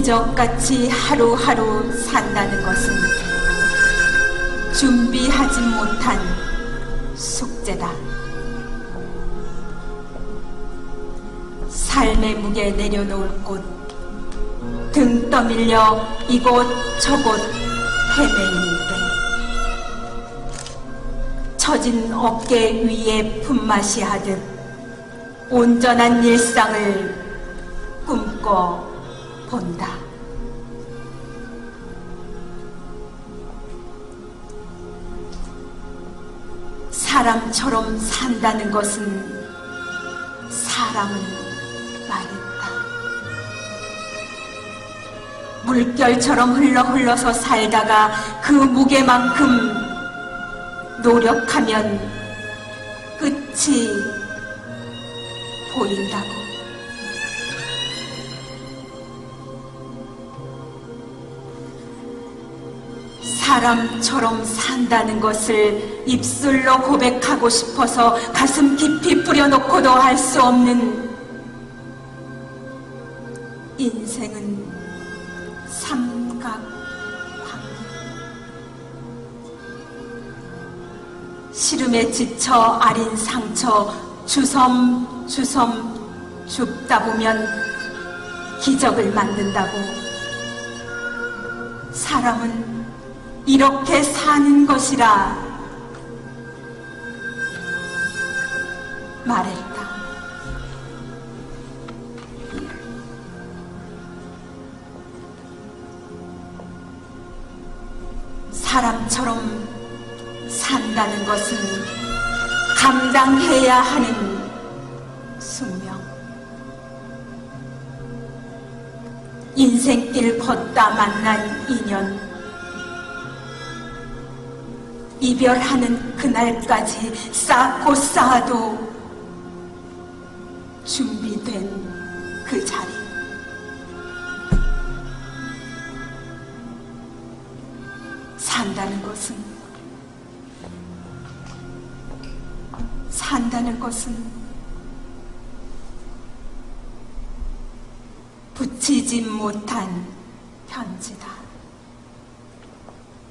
기적같이 하루하루 산다는 것은 준비하지 못한 숙제다. 삶의 무게 내려놓을 곳, 등 떠밀려 이곳 저곳 헤매이는 때, 처진 어깨 위에 품맛이 하듯 온전한 일상을 꿈꿔 본다. 사람처럼 산다는 것은 사람은 말했다. 물결처럼 흘러 흘러서 살다가 그 무게만큼 노력하면 끝이 보인다고. 사람처럼 산다는 것을 입술로 고백하고 싶어서 가슴 깊이 뿌려놓고도 할수 없는 인생은 삼각관계. 시름에 지쳐 아린 상처 주섬 주섬 줍다 보면 기적을 만든다고. 사람은 이렇게 사는 것이라 말했다. 사람처럼 산다는 것은 감당해야 하는 숙명. 인생길 걷다 만난 인연. 이별하는 그날까지 쌓고 쌓아도 준비된 그 자리. 산다는 것은 산다는 것은 붙이지 못한 편지다.